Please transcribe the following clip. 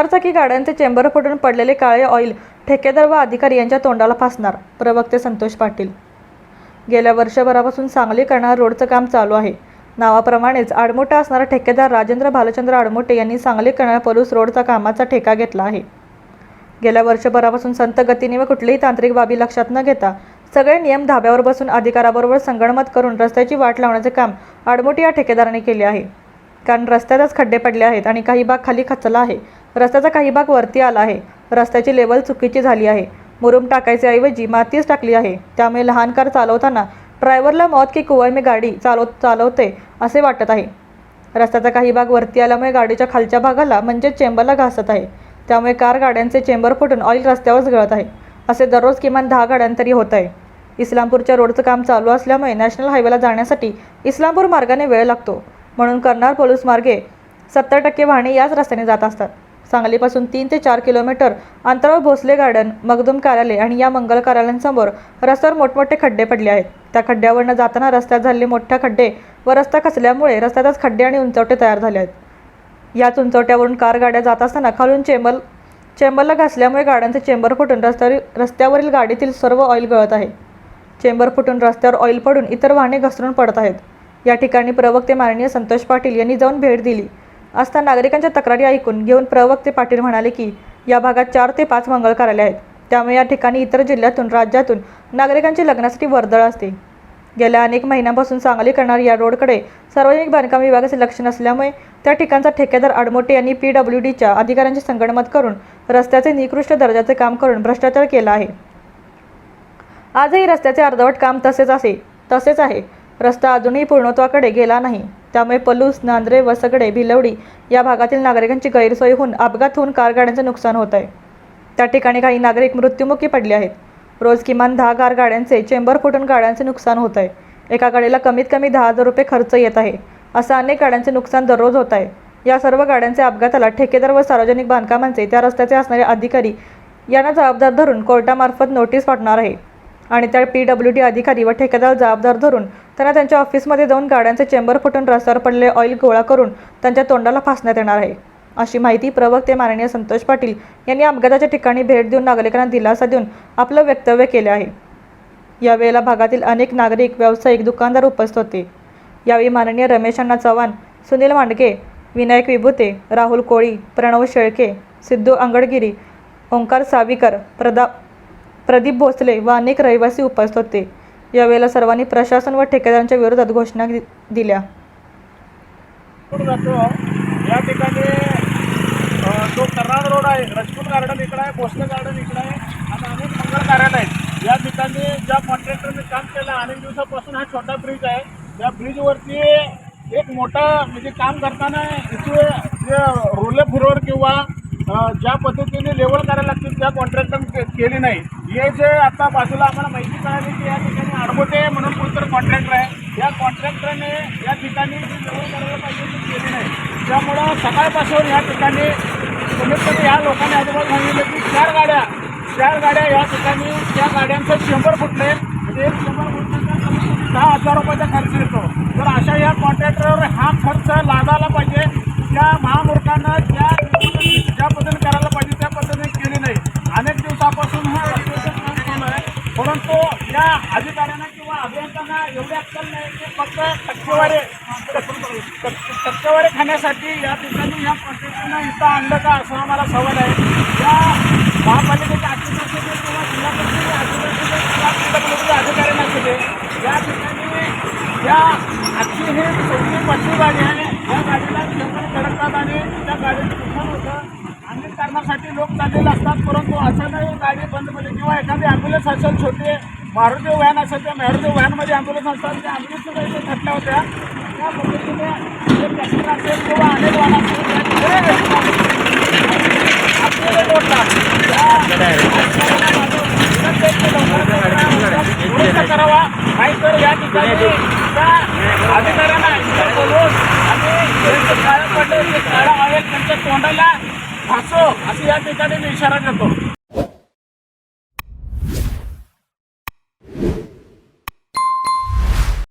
चारचाकी गाड्यांचे चेंबर फुटून पडलेले काळे ऑइल ठेकेदार व अधिकारी यांच्या तोंडाला फासणार प्रवक्ते संतोष पाटील. गेल्या वर्षभरापासून सांगली करणार रोडचं काम चालू आहे. नावाप्रमाणेच आडमोठा असणारा ठेकेदार राजेंद्र भालचंद्र आडमोटे यांनी सांगली करणार पलूस रोडचा कामाचा ठेका घेतला आहे. गेल्या वर्षभरापासून संत गतीने व कुठलीही तांत्रिक बाबी लक्षात न घेता सगळे नियम धाब्यावर बसून अधिकाराबरोबर संगणमत करून रस्त्याची वाट लावण्याचे काम आडमोटी या ठेकेदाराने केले आहे. कारण रस्त्यातच खड्डे पडले आहेत आणि काही भाग खाली खचला आहे रस्त्याचा काही भाग वरती आला आहे. रस्त्याची लेवल चुकीची झाली आहे. मुरुम टाकायच्याऐवजी ऐवजी मातीच टाकली आहे. त्यामुळे लहान कार चालवताना ड्रायव्हरला मौत की कुवय मी गाडी चालव चालवते असे वाटत आहे. रस्त्याचा काही भाग वरती आल्यामुळे गाडीच्या खालच्या भागाला म्हणजेच चेंबरला घासत आहे. त्यामुळे कार गाड्यांचे चेंबर फुटून ऑइल रस्त्यावरच गळत आहे. असे दररोज किमान दहा गाड्यांतरी होत आहे. इस्लामपूरच्या रोडचं काम चालू असल्यामुळे नॅशनल हायवेला जाण्यासाठी इस्लामपूर मार्गाने वेळ लागतो. म्हणून कर्नाळ पोलीस मार्गे सत्तर टक्के वाहने याच रस्त्याने जात असतात. सांगलीपासून तीन ते चार किलोमीटर अंतरावर भोसले गार्डन मगदूम कार्यालय आणि या मंगल कार्यालयांसमोर रस्त्यावर मोठमोठे खड्डे पडले आहेत. त्या खड्ड्यावरनं जाताना रस्त्यात झालेले मोठ्या खड्डे व रस्ता खचल्यामुळे रस्त्यातच खड्डे आणि उंचवटे तयार झाले आहेत. याच उंचवट्यावरून कार गाड्या जात असताना खालून चेंबर चेंबरला घासल्यामुळे गाड्यांचे चेंबर फुटून रस्त्यावर रस्त्यावरील गाडीतील सर्व ऑइल गळत आहे. चेंबर फुटून रस्त्यावर ऑइल पडून इतर वाहने घसरून पडत आहेत. या ठिकाणी प्रवक्ते माननीय संतोष पाटील यांनी जाऊन भेट दिली. असता नागरिकांच्या तक्रारी ऐकून घेऊन प्रवक्ते पाटील म्हणाले की या भागात चार ते पाच मंगळ कार्यालय आहेत. त्यामुळे या ठिकाणी इतर जिल्ह्यातून राज्यातून नागरिकांची लग्नासाठी वर्दळ असते. गेल्या अनेक महिन्यांपासून सांगली करणारी या रोडकडे सार्वजनिक बांधकाम विभागाचे लक्ष नसल्यामुळे त्या ठिकाणचा ठेकेदार आडमोटे यांनी पी डब्ल्यू डीच्या अधिकाऱ्यांची संगणमत करून रस्त्याचे निकृष्ट दर्जाचे काम करून भ्रष्टाचार केला आहे. आजही रस्त्याचे अर्धवट काम तसेच असे तसेच आहे. रस्ता अजूनही पूर्णत्वाकडे गेला नाही. त्यामुळे पलूस नांद्रे वसगडे भिलवडी या भागातील नागरिकांची गैरसोय होऊन अपघात होऊन कारगाड्यांचं नुकसान होत आहे. त्या ठिकाणी काही नागरिक मृत्युमुखी पडले आहेत. रोज किमान दहा कार गाड्यांचे चेंबर फुटून गाड्यांचे नुकसान होत आहे. एका गाडीला कमीत कमी दहा हजार रुपये खर्च येत आहे. असं अनेक गाड्यांचे नुकसान दररोज होत आहे. या सर्व गाड्यांचे अपघाताला ठेकेदार व सार्वजनिक बांधकामांचे त्या रस्त्याचे असणारे अधिकारी यांना जबाबदार धरून कोर्टामार्फत नोटीस पाठवणार आहे. आणि त्या पी डब्ल्यू डी अधिकारी व ठेकेदार जबाबदार धरून त्यांना त्यांच्या ऑफिसमध्ये जाऊन गाड्यांचे चेंबर फुटून रस्त्यावर पडलेले ऑइल गोळा करून त्यांच्या तोंडाला फासण्यात येणार आहे. अशी माहिती प्रवक्ते माननीय संतोष पाटील यांनी अपघाताच्या ठिकाणी भेट देऊन नागरिकांना दिलासा देऊन आपलं वक्तव्य केले आहे. यावेळेला भागातील अनेक नागरिक व्यावसायिक दुकानदार उपस्थित होते. यावेळी माननीय रमेश अण्णा चव्हाण सुनील मांडके विनायक विभूते राहुल कोळी प्रणव शेळके सिद्धू अंगडगिरी ओंकार सावीकर प्रदा प्रदीप भोसले व अनेक रहिवासी उपस्थित होते. यावेळेला सर्वांनी प्रशासन व ठेकेदारांच्या विरोधात घोषणा दि- दिल्या. जातो. या ठिकाणी जो कर्नाड रोड आहे रजपूत गार्डन इकडं आहे भोसले गार्डन इकडं आहे. आणि अनेक मंगल कार्यालय आहेत. या ठिकाणी ज्या कॉन्ट्रॅक्टरने काम केलं अनेक दिवसापासून हा छोटा ब्रिज आहे. या ब्रिजवरती एक मोठा म्हणजे काम करताना इथे जे रोले फिरोर किंवा ज्या पद्धतीने लेवल करायला लागतील त्या कॉन्ट्रॅक्टर केली नाही. हे जे आता बाजूला आम्हाला माहिती कळाली की या ठिकाणी आडबोटे म्हणून कोणतरी कॉन्ट्रॅक्टर आहे. या कॉन्ट्रॅक्टरने या ठिकाणी जी करायला पाहिजे ती केली नाही त्यामुळं सकाळपासून या ठिकाणी कमीत कमी या लोकांनी अजिबात सांगितलं की चार गाड्या चार गाड्या या ठिकाणी त्या गाड्यांचं शंभर फुटले म्हणजे एक शंभर फुटल्याचा कमीत कमी दहा हजार रुपयाचा खर्च येतो. तर अशा या कॉन्ट्रॅक्टरवर हा खर्च लादायला पाहिजे. त्या महामूर्खांना त्या ज्या पद्धतीने करायला पाहिजे त्या पद्धतीने केली नाही अनेक दिवसापासून हा रस्त्याचं काम चालू आहे परंतु या अधिकाऱ्यांना किंवा अभियंत्यांना एवढी अक्कल नाही की फक्त टक्केवारी टक्केवारी खाण्यासाठी या ठिकाणी या कॉन्ट्रॅक्टरनं इथं आणलं का असं आम्हाला सवाल आहे. या महापालिकेच्या अधिकारी किंवा जिल्हा परिषदेच्या अधिकारी किंवा PWD अधिकाऱ्यांना नसते या ठिकाणी या आजची ही चौथी पाचवी गाडी आहे. या गाडीला चेंबर धडकतात आणि त्या गाडीचं नुकसान होतं. अनेक कारणासाठी लोक चाललेले असतात परंतु अचानक गाडी बंद पडली किंवा एखादी ॲम्ब्युलन्स असेल छोटी मारुती व्हॅन असेल त्या मारुती व्हॅनमध्ये ॲम्ब्युलन्स असतात. त्या ॲम्ब्युलन्ससुद्धा इथे थटल्या होत्या. त्या पद्धतीने जे ट्रॅक्टर असेल किंवा अनेक वाहन असेल त्या ठिकाणी आपल्याला रोडला त्या अधिकाऱ्यांना माझं या ठिकाणी त्या अधिकाऱ्यांना बोलून बोलवून आणि जे काळं पडले. आहे त्यांच्या तोंडाला फासो असं या ठिकाणी मी इशारा देतो